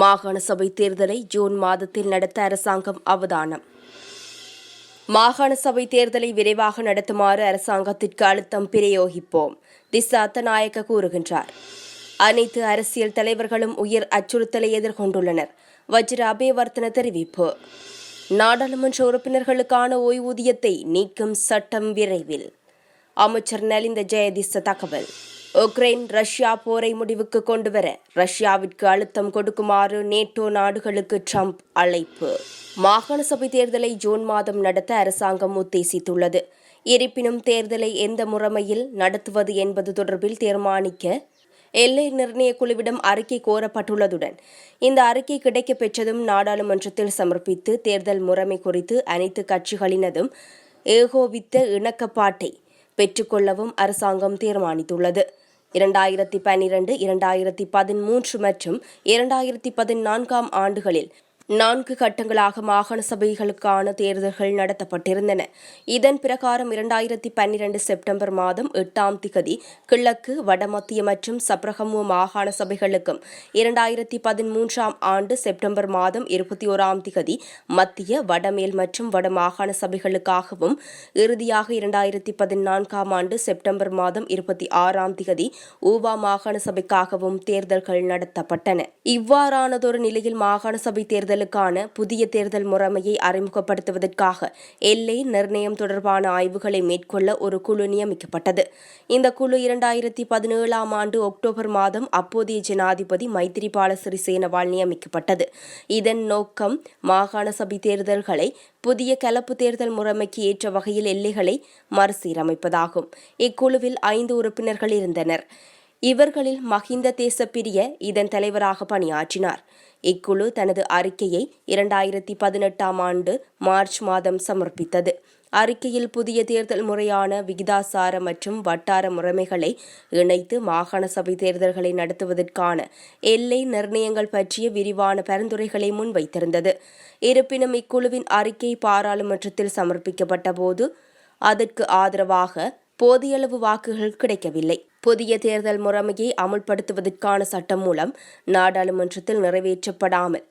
மாகாண சபை தேர்தலை ஜூன் மாதத்தில் நடத்த அரசாங்கம் அவதானம். மாகாண சபை தேர்தலை விரைவாக நடத்துமாறு அரசாங்கத்திற்கு அழுத்தம் பிரயோகிப்போம் திசா அத்தநாயக்க கூறுகின்றார். அனைத்து அரசியல் தலைவர்களும் உயர் அச்சுறுத்தலை எதிர்கொண்டுள்ளனர். வஜ்ர அபேவர்த்தன தெரிவிப்பு. நாடாளுமன்ற உறுப்பினர்களுக்கான ஓய்வூதியத்தை நீக்கும் சட்டம் விரைவில். அமைச்சர் நலிந்த ஜெயதிச தகவல். உக்ரைன் ரஷ்யா போரை முடிவுக்கு கொண்டுவர ரஷ்யாவிற்கு அழுத்தம் கொடுக்குமாறு நேட்டோ நாடுகளுக்கு ட்ரம்ப் அழைப்பு. மாகாண சபை தேர்தலை ஜூன் மாதம் நடத்த அரசாங்கம் உத்தேசித்துள்ளது. இருப்பினும் தேர்தலை எந்த முறைமையில் நடத்துவது என்பது தொடர்பில் தீர்மானிக்க எல்லை நிர்ணய குழுவிடம் அறிக்கை கோரப்பட்டுள்ளதுடன் இந்த அறிக்கை கிடைக்கப் பெற்றதும் நாடாளுமன்றத்தில் சமர்ப்பித்து தேர்தல் முறைமை குறித்து அனைத்து கட்சிகளினதும் ஏகோபித்த இணக்கப்பாட்டை பெற்றுக்கொள்ளவும் அரசாங்கம் தீர்மானித்துள்ளது. இரண்டாயிரத்தி பன்னிரண்டு இரண்டாயிரத்தி பதிமூன்று மற்றும் இரண்டாயிரத்தி பதினான்காம் ஆண்டுகளில் நான்கு கட்டங்களாக மாகாண சபைகளுக்கான தேர்தல்கள் நடத்தப்பட்டிருந்தன. இதன் பிரகாரம் இரண்டாயிரத்தி பன்னிரண்டு செப்டம்பர் மாதம் எட்டாம் திகதி கிழக்கு வடமத்திய மற்றும் சப்ரகமு மாகாண சபைகளுக்கும் இரண்டாயிரத்தி பதிமூன்றாம் ஆண்டு செப்டம்பர் மாதம் இருபத்தி ஓராம் திகதி மத்திய வடமேல் மற்றும் வட மாகாண சபைகளுக்காகவும் இறுதியாக இரண்டாயிரத்தி பதினான்காம் ஆண்டு செப்டம்பர் மாதம் இருபத்தி ஆறாம் திகதி ஊவா மாகாண சபைக்காகவும் தேர்தல்கள் நடத்தப்பட்டன. இவ்வாறானதொரு நிலையில் மாகாண சபை தேர்தல் தேர்தலுக்கான புதிய தேர்தல் முறைமையை அறிமுகப்படுத்துவதற்காக எல்லை நிர்ணயம் தொடர்பான ஆய்வுகளை மேற்கொள்ள ஒரு குழு நியமிக்கப்பட்டது. இந்த குழு இரண்டாயிரத்தி பதினேழாம் ஆண்டு அக்டோபர் மாதம் அப்போதைய ஜனாதிபதி மைத்திரிபால சிறிசேனவால் நியமிக்கப்பட்டது. இதன் நோக்கம் மாகாண சபை தேர்தல்களை புதிய கலப்பு தேர்தல் முறைமைக்கு ஏற்ற வகையில் எல்லைகளை மறுசீரமைப்பதாகும். இக்குழுவில் ஐந்து உறுப்பினர்கள் இருந்தனர். இவர்களில் மஹிந்த தேசப்பிரிய இதன் தலைவராக பணியாற்றினார். இக்குழு தனது அறிக்கையை இரண்டாயிரத்தி பதினெட்டாம் ஆண்டு மார்ச் மாதம் சமர்ப்பித்தது. அறிக்கையில் புதிய தேர்தல் முறையான விகிதாசார மற்றும் வட்டார முறைமைகளை இணைத்து மாகாண சபை தேர்தல்களை நடத்துவதற்கான எல்லை நிர்ணயங்கள் பற்றிய விரிவான பரிந்துரைகளை முன்வைத்திருந்தது. இருப்பினும் இக்குழுவின் அறிக்கை பாராளுமன்றத்தில் சமர்ப்பிக்கப்பட்ட போது அதற்கு ஆதரவாக போதியளவு வாக்குகள் கிடைக்கவில்லை. புதிய தேர்தல் முறைமையை அமுல்படுத்துவதற்கான சட்டம் மூலம் நாடாளுமன்றத்தில் நிறைவேற்றப்படாமல்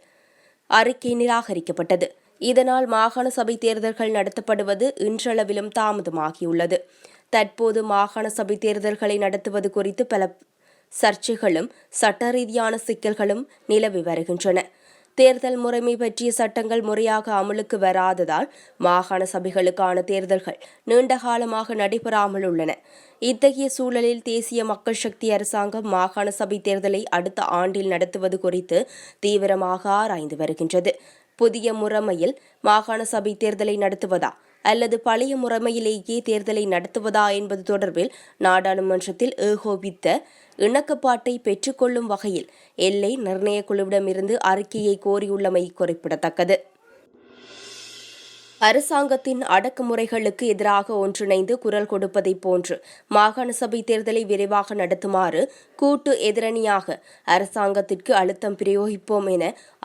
அறிக்கை நிராகரிக்கப்பட்டது. இதனால் மாகாண சபை தேர்தல்கள் நடத்தப்படுவது இன்றளவிலும் தாமதமாகியுள்ளது. தற்போது மாகாண சபை தேர்தல்களை நடத்துவது குறித்து பல சர்ச்சைகளும் சட்ட ரீதியான சிக்கல்களும் நிலவி வருகின்றன. தேர்தல் முறைமை பற்றிய சட்டங்கள் முறையாக அமலுக்கு வராததால் மாகாண சபைகளுக்கான தேர்தல்கள் நீண்ட காலமாக நடைபெறாமல் உள்ளன. இத்தகைய சூழலில் தேசிய மக்கள் சக்தி அரசாங்கம் மாகாண சபை தேர்தலை அடுத்த ஆண்டில் நடத்துவது குறித்து தீவிரமாக ஆராய்ந்து வருகின்றது. புதிய முறைமையில் மாகாண சபை தேர்தலை நடத்துவதா? அல்லது பழைய முறைமையிலேயே தேர்தலை நடத்துவதா என்பது தொடர்பில் நாடாளுமன்றத்தில் ஏகோபித்த இணக்கப்பாட்டை பெற்றுக்கொள்ளும் வகையில் எல்லை நிர்ணய குழுவிடமிருந்து அறிக்கையை கோரியுள்ளமை குறிப்பிடத்தக்கது. அரசாங்கத்தின் அடக்குமுறைகளுக்கு எதிராக ஒன்றிணைந்து குரல் கொடுப்பதைப் போன்று மாகாண சபை தேர்தலை விரைவாக நடத்துமாறு கூட்டு எதிரணியாக அரசாங்கத்திற்கு அழுத்தம் பிரயோகிப்போம் என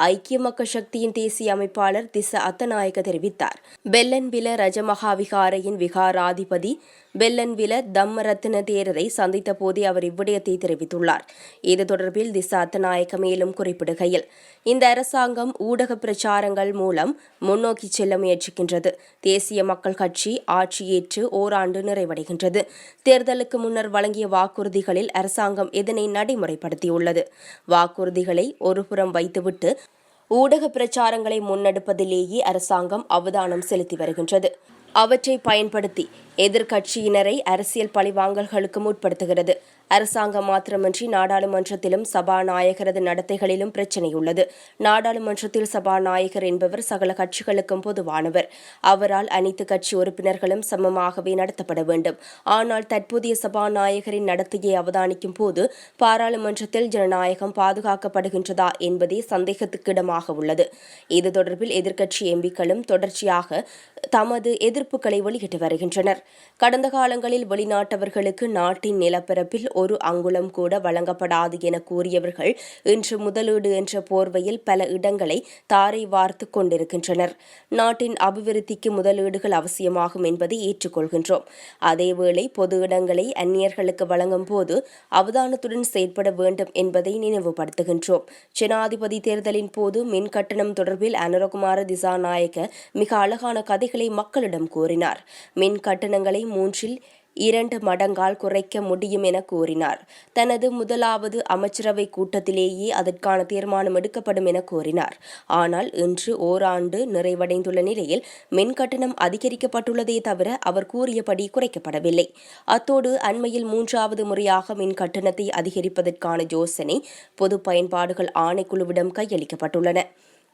ஐக்கிய மக்கள் சக்தியின் தேசிய அமைப்பாளர் திச அத்தநாயக்க தெரிவித்தார். பெல்லன்வில ரஜமகா விகாரையின் விகாராதிபதி பெல்லன்வில தம்மரத்ன தேரரை சந்தித்த போதே அவர் இவ்விடயத்தை தெரிவித்துள்ளார். இது தொடர்பில் திசா அத்தநாயக்க மேலும் குறிப்பிடுகையில் இந்த அரசாங்கம் ஊடக பிரச்சாரங்கள் மூலம் முன்னோக்கி செல்ல முயற்சிக்கின்றது. தேசிய மக்கள் கட்சி ஆட்சியேற்று ஓராண்டு நிறைவடைகின்றது. தேர்தலுக்கு முன்னர் வழங்கிய வாக்குறுதிகளில் அரசாங்கம் இதனை நடைமுறைப்படுத்தியுள்ளது. வாக்குறுதிகளை ஒருபுறம் வைத்துவிட்டு ஊடக பிரச்சாரங்களை முன்னெடுப்பதிலேயே அரசாங்கம் அவதானம் செலுத்தி வருகின்றது. அவற்றை பயன்படுத்தி எதிர்க்கட்சியினரை அரசியல் பழிவாங்கல்களுக்கு முற்படுத்துகிறது அரசாங்கம் மாத்திரமின்றி நாடாளுமன்றத்திலும் சபாநாயகரது நடத்தைகளிலும் பிரச்சினையுள்ளது. நாடாளுமன்றத்தில் சபாநாயகர் என்பவர் சகல கட்சிகளுக்கும் பொதுவானவர். அவரால் அனைத்து கட்சி உறுப்பினர்களும் சமமாகவே நடத்தப்பட வேண்டும். ஆனால் தற்போதைய சபாநாயகரின் நடத்தையை அவதானிக்கும் போது பாராளுமன்றத்தில் ஜனநாயகம் பாதுகாக்கப்படுகின்றதா என்பதே சந்தேகத்துக்கிடமாக உள்ளது. இது தொடர்பில் எதிர்க்கட்சி எம்பிக்களும் தொடர்ச்சியாக தமது எதிர்ப்புகளை வெளியிட்டு வருகின்றனர். கடந்த காலங்களில் வெளிநாட்டவர்களுக்கு நாட்டின் நிலப்பரப்பில் ஒரு அங்குலம் கூட வழங்கப்படாது என கூறியவர்கள் இன்று முதலீடு என்ற போர்வையில் பல இடங்களை தாரை வார்த்து கொண்டிருக்கின்றனர். நாட்டின் அபிவிருத்திக்கு முதலீடுகள் அவசியமாகும் என்பதை ஏற்றுக்கொள்கின்றோம். அதேவேளை பொது இடங்களை அந்நியர்களுக்கு வழங்கும் போது அவதானத்துடன் செயற்பட வேண்டும் என்பதை நினைவுபடுத்துகின்றோம். ஜனாதிபதி தேர்தலின் போது மின் கட்டணம் தொடர்பில் அனுரகுமார திசாநாயக்க மிக அழகான கதைகளை மக்களிடம் கூறினார். மின் கட்டணங்களை மூன்றில் இரண்டு மடங்கால் குறைக்க முடியும் என கூறினார். தனது முதலாவது அமைச்சரவை கூட்டத்திலேயே அதற்கான தீர்மானம் எடுக்கப்படும் என கூறினார். ஆனால் இன்று ஓராண்டு நிறைவடைந்துள்ள நிலையில் மின் கட்டணம் அதிகரிக்கப்பட்டுள்ளதே தவிர அவர் கூறியபடி குறைக்கப்படவில்லை. அத்தோடு அண்மையில் மூன்றாவது முறையாக மின் கட்டணத்தை அதிகரிப்பதற்கான யோசனை பொது பயன்பாடுகள் ஆணைக்குழுவிடம் கையளிக்கப்பட்டுள்ளன.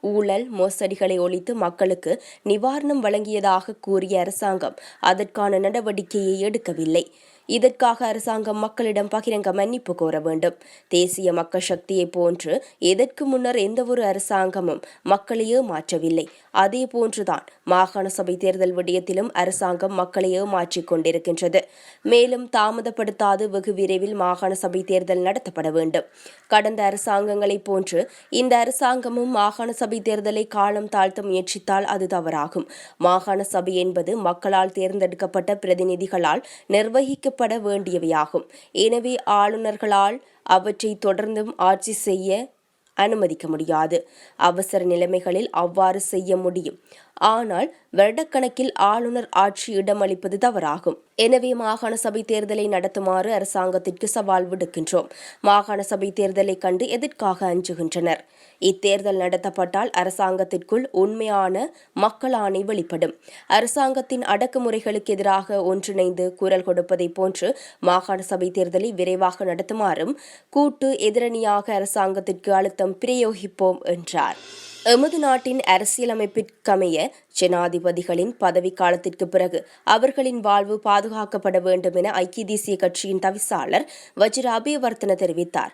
ஊழல் மோசடிகளை ஒழித்து மக்களுக்கு நிவாரணம் வழங்கியதாக கூறிய அரசாங்கம் அதற்கான நடவடிக்கையை எடுக்கவில்லை. இதற்காக அரசாங்கம் மக்களிடம் பகிரங்க மன்னிப்பு கோர வேண்டும். தேசிய மக்கள் சக்தியை போன்று எதற்கு முன்னர் எந்தவொரு அரசாங்கமும் மக்களையே மாற்றவில்லை அதே போன்றுதான் மாகாண சபை தேர்தல் விடயத்திலும் அரசாங்கம் மக்களை ஏமாற்றிக் கொண்டிருக்கின்றது. மேலும் தாமதப்படுத்தாது வெகு விரைவில் மாகாண சபை தேர்தல் நடத்தப்பட வேண்டும். கடந்த அரசாங்கங்களைப் போன்று இந்த அரசாங்கமும் மாகாண சபை தேர்தலை காலம் தாழ்த்த முயற்சித்தால் அது தவறாகும். மாகாண சபை என்பது மக்களால் தேர்ந்தெடுக்கப்பட்ட பிரதிநிதிகளால் நிர்வகிக்க செய்யப்பட வேண்டியவையாகும். எனவே ஆளுநர்களால் அவற்றை தொடர்ந்தும் ஆட்சி செய்ய அனுமதிக்க முடியாது. அவசர நிலைமைகளில் அவ்வாறு செய்ய முடியும். ஆனால் வருடக்கணக்கில் ஆளுநர் ஆட்சி இடமளிப்பது தவறாகும். எனவே மாகாண சபை தேர்தலை நடத்துமாறு அரசாங்கத்திற்கு சவால் விடுக்கின்றோம். மாகாண சபை தேர்தலை கண்டு எதற்காக அஞ்சுகின்றனர்? இத்தேர்தல் நடத்தப்பட்டால் அரசாங்கத்திற்குள் உண்மையான மக்கள் ஆணை வெளிப்படும். அரசாங்கத்தின் அடக்குமுறைகளுக்கு எதிராக ஒன்றிணைந்து குரல் கொடுப்பதை போன்று மாகாண சபை தேர்தலை விரைவாக நடத்துமாறும் கூட்டு எதிரணியாக அரசாங்கத்திற்கு அழுத்தம் பிரயோகிப்போம் என்றார். எமது நாட்டின் அரசியலமைப்பிற்கமைய ஜனாதிபதிகளின் பதவி காலத்திற்கு பிறகு அவர்களின் வாழ்வு பாதுகாக்கப்பட வேண்டும் என ஐக்கிய தேசிய கட்சியின் தவிசாளர் வஜிர அபயவர்த்தன தெரிவித்தார்.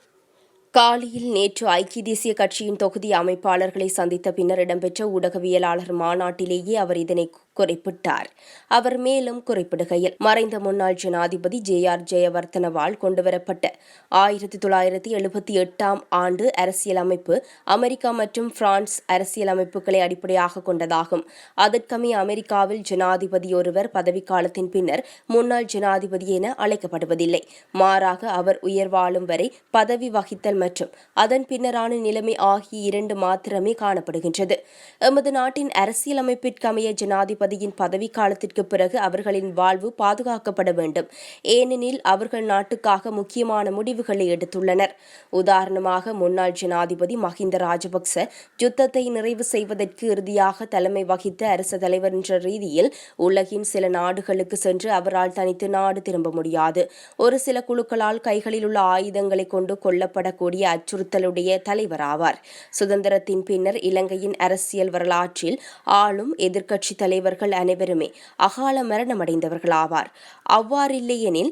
காலியில் நேற்று ஐக்கிய தேசிய கட்சியின் தொகுதி அமைப்பாளர்களை சந்தித்த பின்னர் இடம்பெற்ற ஊடகவியலாளர் மாநாட்டிலேயே அவர் இதனை குறிப்பிட்டார். அவர் மேலும் குறிப்பிடுகையில் மறைந்த முன்னாள் ஜனாதிபதி ஜே ஆர் ஜெயவர்தனவால் கொண்டுவரப்பட்ட ஆயிரத்தி தொள்ளாயிரத்தி எழுபத்தி எட்டாம் ஆண்டு அரசியலமைப்பு அமெரிக்கா மற்றும் பிரான்ஸ் அரசியலமைப்புகளை அடிப்படையாக கொண்டதாகும். அதற்கமைய அமெரிக்காவில் ஜனாதிபதி ஒருவர் பதவிக்காலத்தின் பின்னர் முன்னாள் ஜனாதிபதி என அழைக்கப்படுவதில்லை. மாறாக அவர் உயர் வாழும் வரை பதவி வகித்தல் மற்றும் அதன் பின்னரான நிலைமை ஆகிய இரண்டு மாத்திரமே காணப்படுகின்றது. எமது நாட்டின் அரசியலமைப்பிற்கமைய ஜனாதிபதி ஜனாதிபதியின் பதவி காலத்திற்கு பிறகு அவர்களின் வாழ்வு பாதுகாக்கப்பட வேண்டும். ஏனெனில் அவர்கள் நாட்டுக்காக முக்கியமான முடிவுகளை எடுத்துள்ளனர். உதாரணமாக முன்னாள் ஜனாதிபதி மஹிந்த ராஜபக்ச யுத்தத்தை நிறைவு செய்வதற்கு இறுதியாக தலைமை வகித்த அரச தலைவர் என்ற ரீதியில் உலகின் சில நாடுகளுக்கு சென்று அவரால் தனித்து நாடு திரும்ப முடியாது. ஒரு சில குழுக்களால் கைகளில் உள்ள ஆயுதங்களை கொண்டு கொல்லப்படக்கூடிய அச்சுறுத்தலுடைய தலைவராவார் சுதந்திரத்தின் பின்னர் இலங்கையின் அரசியல் வரலாற்றில் ஆளும் எதிர்க்கட்சி தலைவர் தலைவர்கள் அனைவருமே அகால மரணமடைந்தவர்கள் ஆவார் அவ்வாறில்லையெனில்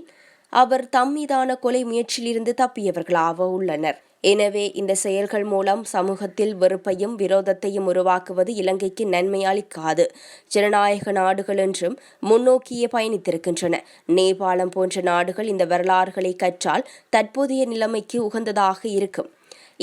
அவர் தம்மீதான கொலை முயற்சியிலிருந்து தப்பியவர்களாக உள்ளனர் எனவே இந்த செயல்கள் மூலம் சமூகத்தில் வெறுப்பையும் விரோதத்தையும் உருவாக்குவது இலங்கைக்கு நன்மை அளிக்காது. ஜனநாயக நாடுகள் என்றும் முன்னோக்கியே பயணித்திருக்கின்றன. நேபாளம் போன்ற நாடுகள் இந்த வரலாறுகளை கற்றால் தற்போதைய நிலைமைக்கு உகந்ததாக இருக்கும்.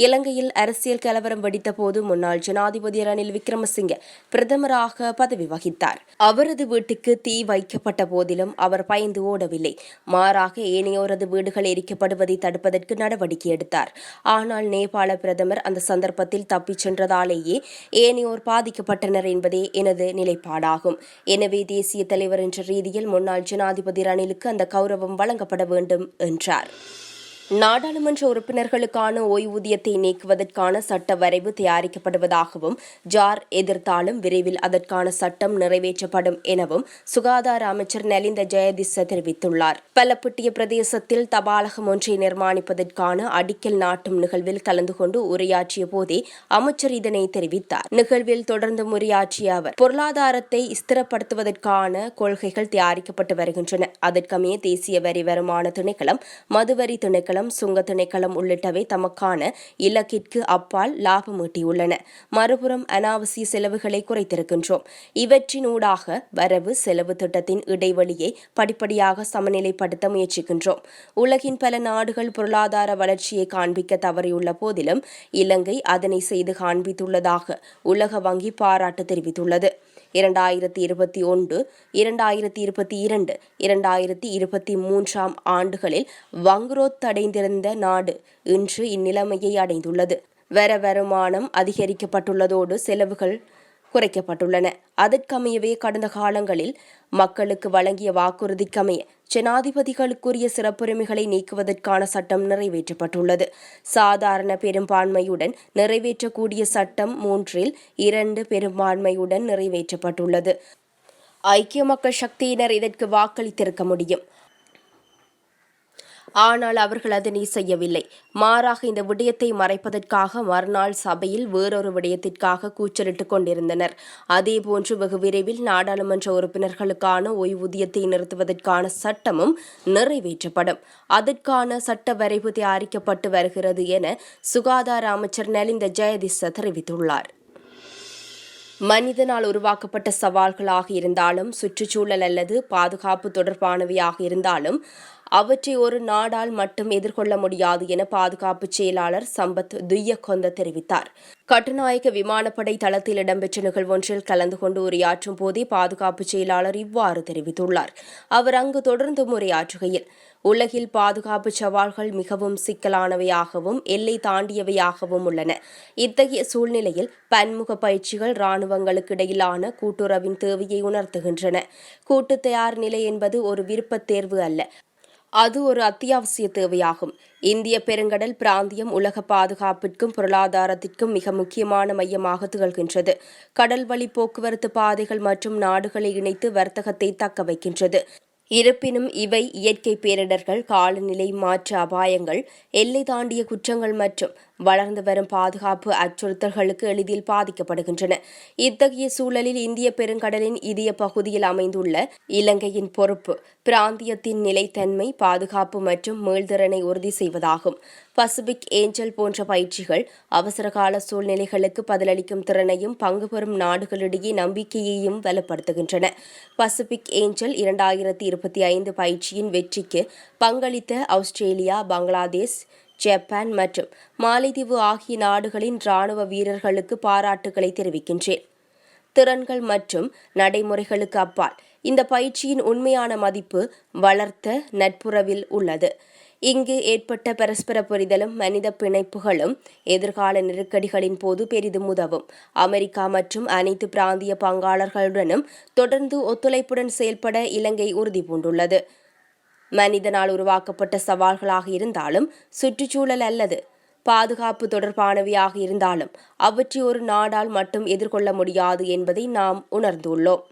இலங்கையில் அரசியல் கலவரம் வெடித்தபோது முன்னாள் ஜனாதிபதி ரணில் விக்ரமசிங்க பிரதமராக பதவி வகித்தார். அவரது வீட்டுக்கு தீ வைக்கப்பட்ட போதிலும் அவர் பயந்து ஓடவில்லை. மாறாக ஏனையோரது வீடுகள் எரிக்கப்படுவதை தடுப்பதற்கு நடவடிக்கை எடுத்தார். ஆனால் நேபாள பிரதமர் அந்த சந்தர்ப்பத்தில் தப்பிச் சென்றதாலேயே ஏனையோர் பாதிக்கப்பட்டனர் என்பதே எனது நிலைப்பாடாகும். எனவே தேசிய தலைவர் என்ற ரீதியில் முன்னாள் ஜனாதிபதி ரணிலுக்கு அந்த கௌரவம் வழங்கப்பட வேண்டும் என்றார். நாடாளுமன்ற உறுப்பினர்களுக்கான ஓய்வூதியத்தை நீக்குவதற்கான சட்ட வரைவு தயாரிக்கப்படுவதாகவும் ஜார் எதிர்த்தாலும் விரைவில் அதற்கான சட்டம் நிறைவேற்றப்படும் எனவும் சுகாதார அமைச்சர் நலிந்த ஜெயதிச தெரிவித்துள்ளார். பலப்பட்டிய பிரதேசத்தில் தபாலகம் ஒன்றை நிர்மாணிப்பதற்கான அடிக்கல் நாட்டும் நிகழ்வில் கலந்து கொண்டு உரையாற்றிய போதே அமைச்சர் இதனை தெரிவித்தார். நிகழ்வில் தொடர்ந்து உரையாற்றிய அவர் பொருளாதாரத்தை ஸ்திரப்படுத்துவதற்கான கொள்கைகள் தயாரிக்கப்பட்டு வருகின்றன. அதற்கமைய தேசிய வரி வருமான திணைக்களம் மதுவரி திணைக்களம் திணைக்களம் சுங்க திணைக்களம் உள்ளிட்டவை தமக்கான இலக்கிற்கு அப்பால் லாபம் ஈட்டியுள்ளன. மறுபுறம் அனாவசிய செலவுகளை குறைத்திருக்கின்றோம். இவற்றினூடாக வரவு செலவு திட்டத்தின் இடைவெளியை படிப்படியாக சமநிலைப்படுத்த முயற்சிக்கின்றோம். உலகின் பல நாடுகள் பொருளாதார வளர்ச்சியை காண்பிக்க தவறியுள்ள போதிலும் இலங்கை அதனை செய்து காண்பித்துள்ளதாக உலக வங்கி பாராட்டு தெரிவித்துள்ளது. இரண்டாயிரத்தி இருபத்தி ஒன்று இரண்டாயிரத்தி இருபத்தி இரண்டு இரண்டாயிரத்தி இருபத்தி மூன்றாம் ஆண்டுகளில் வங்குரோத்தடைந்திருந்த நாடு இன்று இந்நிலைமையை அடைந்துள்ளது. வர வருமானம் அதிகரிக்கப்பட்டுள்ளதோடு செலவுகள் குறைக்கப்பட்டுள்ளன. அதற்கமையவே கடந்த காலங்களில் மக்களுக்கு வழங்கிய வாக்குறுதிக்கமைய ஜனாதிபதிகளுக்குரிய சிறப்புரிமைகளை நீக்குவதற்கான சட்டம் நிறைவேற்றப்பட்டுள்ளது. சாதாரண பெரும்பான்மையுடன் நிறைவேற்றக்கூடிய சட்டம் மூன்றில் இரண்டு பெரும்பான்மையுடன் நிறைவேற்றப்பட்டுள்ளது. ஐக்கிய மக்கள் சக்தியினர் இதற்கு வாக்களித்திருக்க முடியும். ஆனால் அவர்கள் அதனை செய்யவில்லை. மாறாக இந்த விடயத்தை மறைப்பதற்காக மறுநாள் சபையில் வேறொரு விடயத்திற்காக கூச்சலிட்டுக் கொண்டிருந்தனர். அதேபோன்று வெகு விரைவில் நாடாளுமன்ற உறுப்பினர்களுக்கான ஓய்வூதியத்தை நிறுத்துவதற்கான சட்டமும் நிறைவேற்றப்படும். அதற்கான சட்ட வரைவு தயாரிக்கப்பட்டு வருகிறது என சுகாதார அமைச்சர் நலிந்த ஜெயதிச தெரிவித்துள்ளார். மனிதனால் உருவாக்கப்பட்ட சவால்களாக இருந்தாலும் சுற்றுச்சூழல் அல்லது பாதுகாப்பு தொடர்பானவையாக இருந்தாலும் அவற்றை ஒரு நாடால் மட்டும் எதிர்கொள்ள முடியாது என பாதுகாப்பு செயலாளர் சம்பத் துய்யக்கொந்த தெரிவித்தார். கட்டுநாயக்க விமானப்படை தளத்தில் இடம்பெற்ற நிகழ்வொன்றில் கலந்து கொண்டு உரையாற்றும் போதே பாதுகாப்பு செயலாளர் இவ்வாறு தெரிவித்துள்ளார். அவர் அங்கு தொடர்ந்து உரையாற்றுகையில் உலகில் பாதுகாப்பு சவால்கள் மிகவும் சிக்கலானவையாகவும் எல்லை தாண்டியவையாகவும் உள்ளன. இத்தகைய சூழ்நிலையில் பன்முக பயிற்சிகள் இராணுவங்களுக்கு இடையிலான கூட்டுறவின் தேவையை உணர்த்துகின்றன. கூட்டு தயார் நிலை என்பது ஒரு விருப்பத் தேர்வு அல்ல. அது ஒரு அத்தியாவசிய தேவையாகும். இந்திய பெருங்கடல் பிராந்தியம் உலக பாதுகாப்பிற்கும் பொருளாதாரத்திற்கும் மிக முக்கியமான மையமாக திகழ்கின்றது. கடல் வழி போக்குவரத்து பாதைகள் மற்றும் நாடுகளை இணைத்து வர்த்தகத்தை தக்க வைக்கின்றது. இருப்பினும் இவை இயற்கை பேரிடர்கள் காலநிலை மாற்ற அபாயங்கள் எல்லை தாண்டிய குற்றங்கள் மற்றும் வளர்ந்து வரும் பாதுகாப்பு அச்சுறுத்தல்களுக்கு எளிதில் பாதிக்கப்படுகின்றன. இத்தகைய சூழலில் இந்திய பெருங்கடலின் இதய பகுதியில் அமைந்துள்ள இலங்கையின் பொறுப்பு பிராந்தியத்தின் நிலைத்தன்மை பாதுகாப்பு மற்றும் மீள்திறனை உறுதி செய்வதாகும். பசிபிக் ஏஞ்சல் போன்ற பயிற்சிகள் அவசரகால சூழ்நிலைகளுக்கு பதிலளிக்கும் திறனையும் பங்கு பெறும் நாடுகளிடையே நம்பிக்கையையும் வலுப்படுத்துகின்றன. பசிபிக் ஏஞ்சல் இரண்டாயிரத்தி இருபத்தி ஐந்து பயிற்சியின் வெற்றிக்கு பங்களித்த ஆஸ்திரேலியா பங்களாதேஷ் ஜப்பான் மற்றும் மாலைதீவு ஆகிய நாடுகளின் ராணுவ வீரர்களுக்கு பாராட்டுகளை தெரிவிக்கின்றேன். திறன்கள் மற்றும் நடைமுறைகளுக்கு அப்பால் இந்த பயிற்சியின் உண்மையான மதிப்பு வளர்த்த நட்புறவில் உள்ளது. இங்கு ஏற்பட்ட பரஸ்பர புரிதலும் மனித பிணைப்புகளும் எதிர்கால நெருக்கடிகளின் போது பெரிதும் உதவும். அமெரிக்கா மற்றும் அனைத்து பிராந்திய பங்காளர்களுடனும் தொடர்ந்து ஒத்துழைப்புடன் செயல்பட இலங்கை உறுதி பூண்டுள்ளது மனிதனால் உருவாக்கப்பட்ட சவால்களாக இருந்தாலும் சுற்றுச்சூழல் அல்லது பாதுகாப்பு தொடர்பானவையாக இருந்தாலும் அவற்றை ஒரு நாடால் மட்டும் எதிர்கொள்ள முடியாது என்பதை நாம் உணர்ந்துள்ளோம்.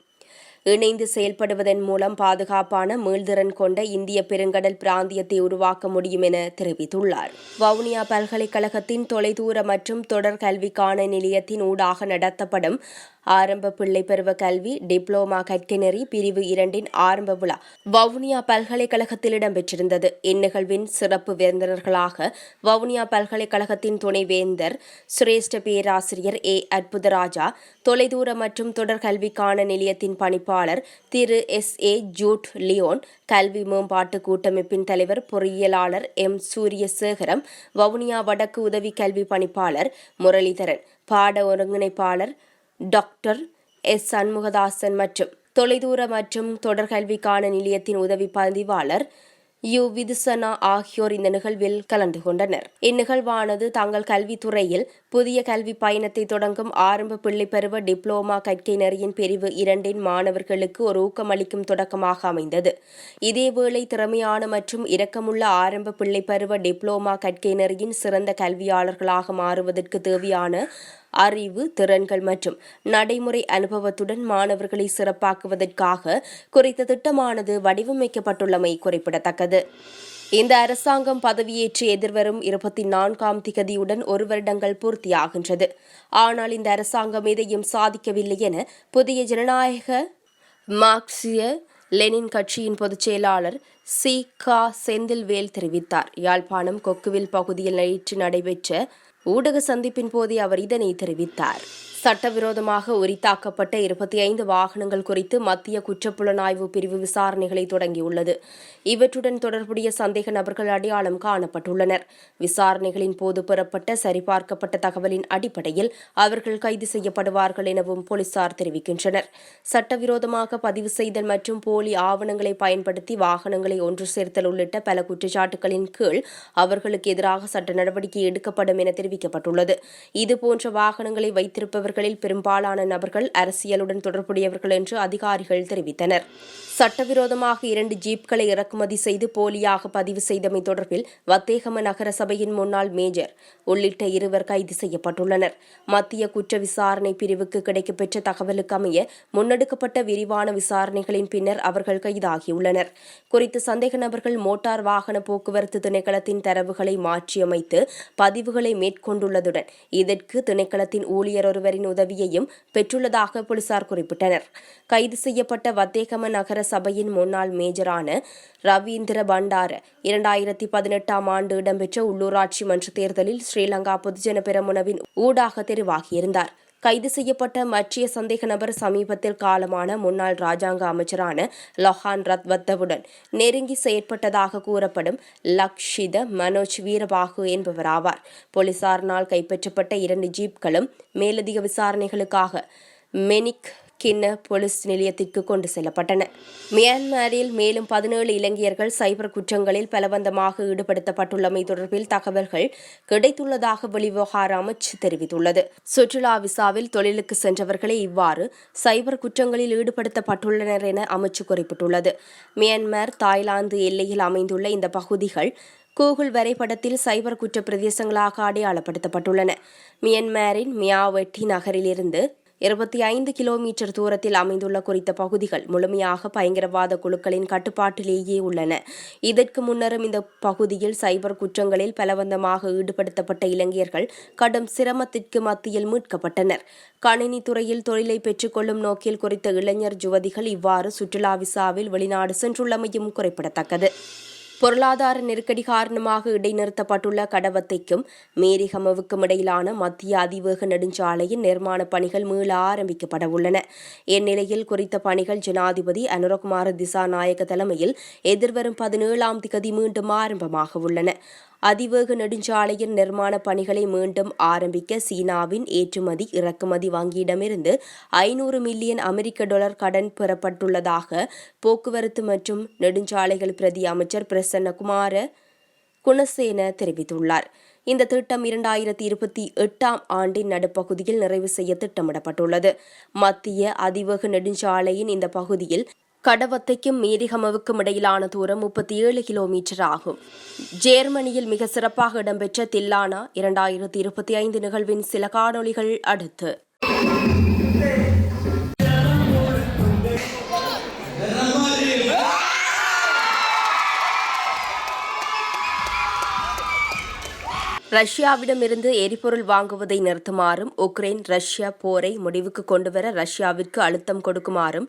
இணைந்து செயல்படுவதன் மூலம் பாதுகாப்பான மீள்திறன் கொண்ட இந்திய பெருங்கடல் பிராந்தியத்தை உருவாக்க முடியும் என தெரிவித்துள்ளார். வவுனியா பல்கலைக்கழகத்தின் தொலைதூர மற்றும் தொடர் கல்விக்கான நிலையத்தின் ஊடாக நடத்தப்படும் ஆரம்ப பிள்ளை பருவ கல்வி டிப்ளோமா கற்கை பிரிவு இரண்டின் ஆரம்ப விழா வவுனியா பல்கலைக்கழகத்தில் இடம்பெற்றிருந்தது. இந்நிகழ்வின் சிறப்பு வேந்தர்களாக வவுனியா பல்கலைக்கழகத்தின் துணைவேந்தர் சிரேஷ்ட பேராசிரியர் ஏ. அற்புதராஜா தொலைதூர மற்றும் தொடர்கல்விக்கான நிலையத்தின் பணிப்பாளர் திரு. எஸ். ஏ. ஜூட் லியோன் கல்வி மேம்பாட்டு கூட்டமைப்பின் தலைவர் பொறியியலாளர் எம். சூரியசேகரம் வவுனியா வடக்கு உதவி கல்வி பணிப்பாளர் முரளிதரன் பாட ஒருங்கிணைப்பாளர் டாக்டர் எஸ். சண்முகதாசன் மற்றும் தொலைதூர மற்றும் தொடர்கல்விக்கான நிலையத்தின் உதவி பதிவாளர் யு. விதுசனா ஆகியோர் இந்த நிகழ்வில் கலந்து கொண்டனர். இந்நிகழ்வானது தங்கள் கல்வித்துறையில் புதிய கல்வி பயணத்தை தொடங்கும் ஆரம்ப பிள்ளை பருவ டிப்ளோமா கற்கைநெறியின் பிரிவு இரண்டின் மாணவர்களுக்கு ஒரு ஊக்கமளிக்கும் தொடக்கமாக அமைந்தது. இதேவேளை திறமையான மற்றும் இரக்கமுள்ள ஆரம்ப பிள்ளை பருவ டிப்ளோமா கற்கைநெறியின் சிறந்த கல்வியாளர்களாக மாறுவதற்கு தேவையான அறிவு திறன்கள் மற்றும் நடைமுறை அனுபவத்துடன் மாணவர்களை சிறப்பாக்குவதற்காக குறித்த திட்டமானது வடிவமைக்கப்பட்டுள்ளமை குறிப்பிடத்தக்கது. இந்த அரசாங்கம் பதவியேற்று எதிர்வரும் இருபத்தி நான்காம் திகதியுடன் ஒரு வருடங்கள் பூர்த்தியாகின்றது. ஆனால் இந்த அரசாங்கம் எதையும் சாதிக்கவில்லை என புதிய ஜனநாயக மார்க்சிய லெனின் கட்சியின் பொதுச் செயலாளர் சி. கா. செந்தில்வேல் தெரிவித்தார். யாழ்ப்பாணம் கொக்குவில் பகுதியில் நேற்று நடைபெற்ற ஊடக சந்திப்பின் போதே அவர் இதனை தெரிவித்தார். சட்டவிரோதமாக உரித்தாக்கப்பட்ட இருபத்தி ஐந்து வாகனங்கள் குறித்து மத்திய குற்றப்புலனாய்வு பிரிவு விசாரணைகளை தொடங்கியுள்ளது. இவற்றுடன் தொடர்புடைய சந்தேக நபர்கள் அடையாளம் காணப்பட்டுள்ளனர். விசாரணைகளின் போது பெறப்பட்ட சரிபார்க்கப்பட்ட தகவலின் அடிப்படையில் அவர்கள் கைது செய்யப்படுவார்கள் எனவும் போலீசார் தெரிவிக்கின்றனர். சட்டவிரோதமாக பதிவு செய்தல் மற்றும் போலி ஆவணங்களை பயன்படுத்தி வாகனங்களை ஒன்று சேர்த்தல் உள்ளிட்ட பல குற்றச்சாட்டுகளின் கீழ் அவர்களுக்கு எதிராக சட்ட நடவடிக்கை எடுக்கப்படும் என தெரிவிக்கப்பட்டுள்ளது. இதுபோன்ற வாகனங்களை இவர்களில் பெரும்பாலான நபர்கள் அரசியலுடன் தொடர்புடையவர்கள் என்று அதிகாரிகள் தெரிவித்தனர். சட்டவிரோதமாக இரண்டு ஜீப்களை இறக்குமதி செய்து போலியாக பதிவு செய்தமை தொடர்பில் வத்தேகம நகர சபையின் முன்னாள் மேஜர் உள்ளிட்ட இருவர் கைது செய்யப்பட்டுள்ளனர். மத்திய குற்ற விசாரணை பிரிவுக்கு கிடைக்கப்பெற்ற தகவலுக்கு அமைய முன்னெடுக்கப்பட்ட விரிவான விசாரணைகளின் பின்னர் அவர்கள் கைதாகியுள்ளனர். குறித்த சந்தேக நபர்கள் மோட்டார் வாகன போக்குவரத்து திணைக்களத்தின் தரவுகளை மாற்றியமைத்து பதிவுகளை மேற்கொண்டுள்ளதுடன் இதற்கு திணைக்களத்தின் ஊழியர் போலீசாரின் உதவியையும் பெற்றுள்ளதாக போலீசார் குறிப்பிட்டனர். கைது செய்யப்பட்ட வத்தேகம நகர சபையின் முன்னாள் மேஜரான ரவீந்திர பண்டார இரண்டாயிரத்தி பதினெட்டாம் ஆண்டு இடம்பெற்ற உள்ளூராட்சி மன்ற தேர்தலில் ஸ்ரீலங்கா பொதுஜன பெரமுனவின் ஊடாக தெரிவாகியிருந்தார். கைது செய்யப்பட்ட மற்றிய சந்தேக நபர் சமீபத்தில் காலமான முன்னாள் ராஜாங்க அமைச்சரான லொஹான் ரத்வத்தவுடன் நெருங்கி செயற்பட்டதாக கூறப்படும் லக்ஷித மனோஜ் வீரபாகு என்பவராவார் போலீசாரினால் கைப்பற்றப்பட்ட இரண்டு ஜீப்களும் மேலதிக விசாரணைகளுக்காக மெனிக் கிண்ண போலீஸ் நிலையத்திற்கு கொண்டு செல்லப்பட்டன. மியான்மரில் மேலும் பதினேழு இலங்கையர்கள் சைபர் குற்றங்களில் பலவந்தமாக ஈடுபடுத்தப்பட்டுள்ளமை தொடர்பில் தகவல்கள் கிடைத்துள்ளதாக வெளிவிவகார அமைச்சு தெரிவித்துள்ளது. சுற்றுலா விசாவில் தொழிலுக்கு சென்றவர்களே இவ்வாறு சைபர் குற்றங்களில் ஈடுபடுத்தப்பட்டுள்ளனர் என அமைச்சு குறிப்பிட்டுள்ளது. மியான்மர் தாய்லாந்து எல்லையில் அமைந்துள்ள இந்த பகுதிகள் கூகுள் வரைபடத்தில் சைபர் குற்ற பிரதேசங்களாக அடையாளப்படுத்தப்பட்டுள்ளன. மியன்மாரின் மியாவெட்டி நகரிலிருந்து இருபத்தி ஐந்து கிலோமீட்டர் தூரத்தில் அமைந்துள்ள குறித்த பகுதிகள் முழுமையாக பயங்கரவாத குழுக்களின் கட்டுப்பாட்டிலேயே உள்ளன. இதற்கு முன்னரும் இந்த பகுதியில் சைபர் குற்றங்களில் பலவந்தமாக ஈடுபடுத்தப்பட்ட இளைஞர்கள் கடும் சிரமத்திற்கு மத்தியில் மீட்கப்பட்டனர். கணினி துறையில் தொழிலை பெற்றுக்கொள்ளும் நோக்கில் குறித்த இளைஞர் யுவதிகள் இவ்வாறு சுற்றுலா விசாவில் வெளிநாடு சென்றுள்ளமையும் குறிப்பிடத்தக்கது. பொருளாதார நெருக்கடி காரணமாக இடைநிறுத்தப்பட்டுள்ள கடவத்தைக்கும் மேரிகமவுக்கும் இடையிலான மத்திய அதிவேக நெடுஞ்சாலையின் நிர்மாணப் பணிகள் மீள ஆரம்பிக்கப்பட உள்ளன. இந்நிலையில் குறித்த பணிகள் ஜனாதிபதி அனுரகுமார திசாநாயக்க தலைமையில் எதிர்வரும் பதினேழாம் திகதி மீண்டும் ஆரம்பமாக உள்ளன. அதிவேக நெடுஞ்சாலையின் நிர்மாண பணிகளை மீண்டும் ஆரம்பிக்க சீனாவின் ஏற்றுமதி இறக்குமதி வங்கியிடமிருந்து ஐநூறு மில்லியன் அமெரிக்க டாலர் கடன் பெறப்பட்டுள்ளதாக போக்குவரத்து மற்றும் நெடுஞ்சாலைகள் பிரதி அமைச்சர் பிரசன்னகுமார குணசேன தெரிவித்துள்ளார். இந்த திட்டம் இரண்டாயிரத்தி இருபத்தி எட்டாம் ஆண்டின் நடுப்பகுதியில் நிறைவு செய்ய திட்டமிடப்பட்டுள்ளது. மத்திய அதிவேக நெடுஞ்சாலையின் இந்த பகுதியில் கடவத்தைக்கும் மீரிகமவுக்கும் இடையிலான தூரம் முப்பத்தி ஏழு கிலோமீட்டர் ஆகும். ஜேர்மனியில் மிக சிறப்பாக இடம்பெற்ற தில்லானா இரண்டாயிரத்தி இருபத்தி ஐந்து நிகழ்வின் சில காணொளிகள் அடுத்து. ரஷ்யாவிடமிருந்து எரிபொருள் வாங்குவதை நிறுத்துமாறும் உக்ரைன் ரஷ்யா போரை முடிவுக்கு கொண்டுவர ரஷ்யாவிற்கு அழுத்தம் கொடுக்குமாறும்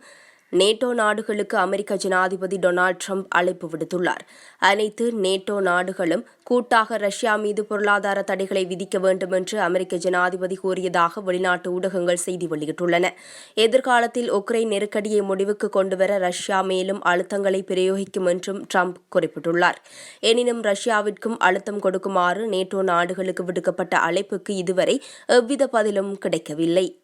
நேட்டோ நாடுகளுக்கு அமெரிக்க ஜனாதிபதி டொனால்டு ட்ரம்ப் அழைப்பு விடுத்துள்ளார். அனைத்து நேட்டோ நாடுகளும் கூட்டாக ரஷ்யா மீது பொருளாதார தடைகளை விதிக்க வேண்டும் என்று அமெரிக்க ஜனாதிபதி கூறியதாக வெளிநாட்டு ஊடகங்கள் செய்தி வெளியிட்டுள்ளன. எதிர்காலத்தில் உக்ரைன் நெருக்கடியை முடிவுக்கு கொண்டுவர ரஷ்யா மேலும் அழுத்தங்களை பிரயோகிக்கும் என்றும் ட்ரம்ப் குறிப்பிட்டுள்ளார். எனினும் ரஷ்யாவிற்கும் அழுத்தம் கொடுக்குமாறு நேட்டோ நாடுகளுக்கு விடுக்கப்பட்ட அழைப்புக்கு இதுவரை எவ்வித பதிலும் கிடைக்கவில்லை.